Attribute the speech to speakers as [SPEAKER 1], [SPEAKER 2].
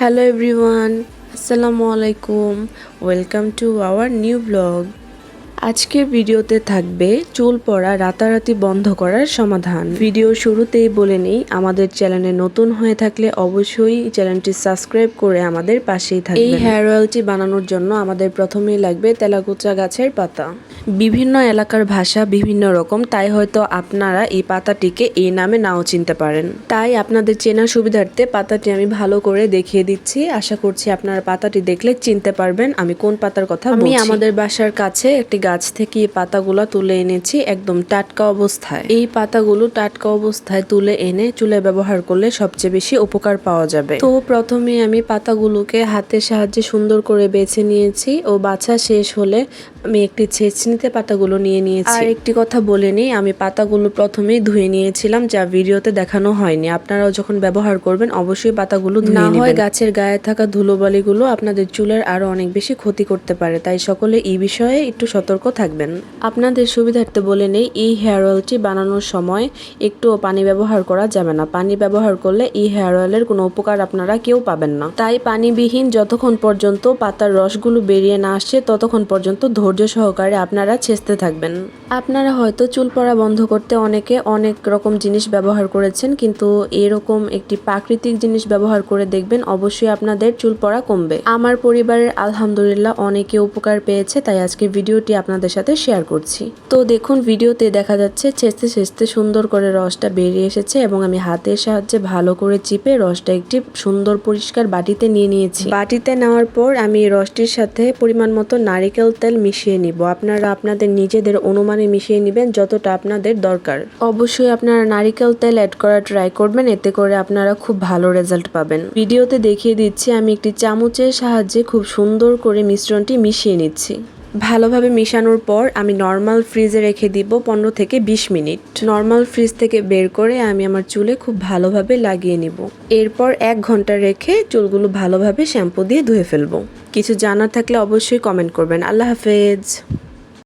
[SPEAKER 1] Hello everyone আসসালামু আলাইকুম welcome to our new vlog আজকের ভিডিওতে থাকবে চুল পড়া রাতারাতি বন্ধ করার সমাধান। ভিডিও শুরুতেই বলে নেই আমাদের চ্যানেলে নতুন হয়ে থাকলে অবশ্যই চ্যানেলটি সাবস্ক্রাইব করে আমাদের পাশেই থাকবে এই হেয়ার অয়েলটি বানানোর জন্য আমাদের প্রথমেই লাগবে তেলাকুচা গাছের পাতা। বিভিন্ন এলাকার ভাষা বিভিন্ন রকম তাই হয়তো আপনারা এই পাতাটিকে এই নামে নাও চিনতে পারেন। তাই আপনাদের চেনা সুবিধার্থে পাতাটি আমি ভালো করে দেখিয়ে দিচ্ছি। আশা করছি আপনারা পাতাটি দেখলে চিনতে পারবেন আমি কোন পাতার কথা আমি আমাদের বাসার কাছে একটি গাছ থেকে এই পাতাগুলো তুলে এনেছি একদম টাটকা অবস্থায়। এই পাতাগুলো টাটকা অবস্থায় তুলে এনে চুলে ব্যবহার করলে সবচেয়ে বেশি উপকার পাওয়া যাবে। তো প্রথমে আমি পাতাগুলোকে হাতের সাহায্যে সুন্দর করে বেছে নিয়েছি ও বাছা শেষ হলে আমি একটি ছেঁচনিতে পাতাগুলো নিয়ে নিয়েছি। আর একটি কথা বলে নিই আমি পাতাগুলো প্রথমেই ধুয়ে নিয়েছিলাম যা ভিডিওতে দেখানো হয়নি। আপনারাও যখন ব্যবহার করবেন অবশ্যই পাতাগুলো না হয় গাছের গায়ে থাকা ধুলোবালিগুলো আপনাদের চুলের আরও অনেক বেশি ক্ষতি করতে পারে তাই সকলে এই বিষয়ে একটু সতর্ক থাকবেন। আপনাদের সুবিধার্থে বলে নেই এই হেয়ার অয়েলটি বানানোর সময় একটুও পানি ব্যবহার করা যাবে না। পানি ব্যবহার করলে এই হেয়ার অয়েলের কোনো উপকার আপনারা কেউ পাবেন না। তাই পানিবিহীন যতক্ষণ পর্যন্ত পাতার রসগুলো বেরিয়ে না আসছে ততক্ষণ পর্যন্ত ধৈর্য সহকারে আপনারা ছেঁচতে থাকবেন। আপনারা হয়তো চুল পড়া বন্ধ করতে অনেকে অনেক রকম জিনিস ব্যবহার করেছেন, কিন্তু এরকম একটি প্রাকৃতিক জিনিস ব্যবহার করে দেখবেন, অবশ্যই আপনাদের চুল পড়া কমবে। আমার পরিবারের আলহামদুলিল্লাহ অনেকে উপকার পেয়েছে, তাই আজকে ভিডিওটি আপনাদের সাথে শেয়ার করছি। তো দেখুন, ভিডিওতে দেখা যাচ্ছে ছেঁচতে ছেঁচতে সুন্দর করে রসটা বেরিয়ে এসেছে এবং আমি হাতের সাহায্যে ভালো করে চিপে রসটা একটি সুন্দর পরিষ্কার বাটিতে নিয়ে নিয়েছি। বাটিতে নেওয়ার পর আমি রসটির সাথে পরিমাণ মতো নারিকেল তেল মিশিয়ে নিব। আপনারা আপনাদের নিজেদের অনুমানে মিশিয়ে নেবেন যতটা আপনাদের দরকার। অবশ্যই আপনারা নারিকেল তেল অ্যাড করা ট্রাই করবেন, এতে করে আপনারা খুব ভালো রেজাল্ট পাবেন। ভিডিওতে দেখিয়ে দিচ্ছি, আমি একটি চামচের সাহায্যে খুব সুন্দর করে মিশ্রণটি মিশিয়ে নিচ্ছি। ভালোভাবে মিশানোর পর আমি নর্মাল ফ্রিজে রেখে দিব পনেরো থেকে বিশ মিনিট। নর্মাল ফ্রিজ থেকে বের করে আমি আমার চুলে খুব ভালোভাবে লাগিয়ে নিব। এরপর এক ঘণ্টা রেখে চুলগুলো ভালোভাবে শ্যাম্পু দিয়ে ধুয়ে ফেলব। কিছু জানার থাকলে অবশ্যই কমেন্ট করবেন। আল্লাহ হাফেজ।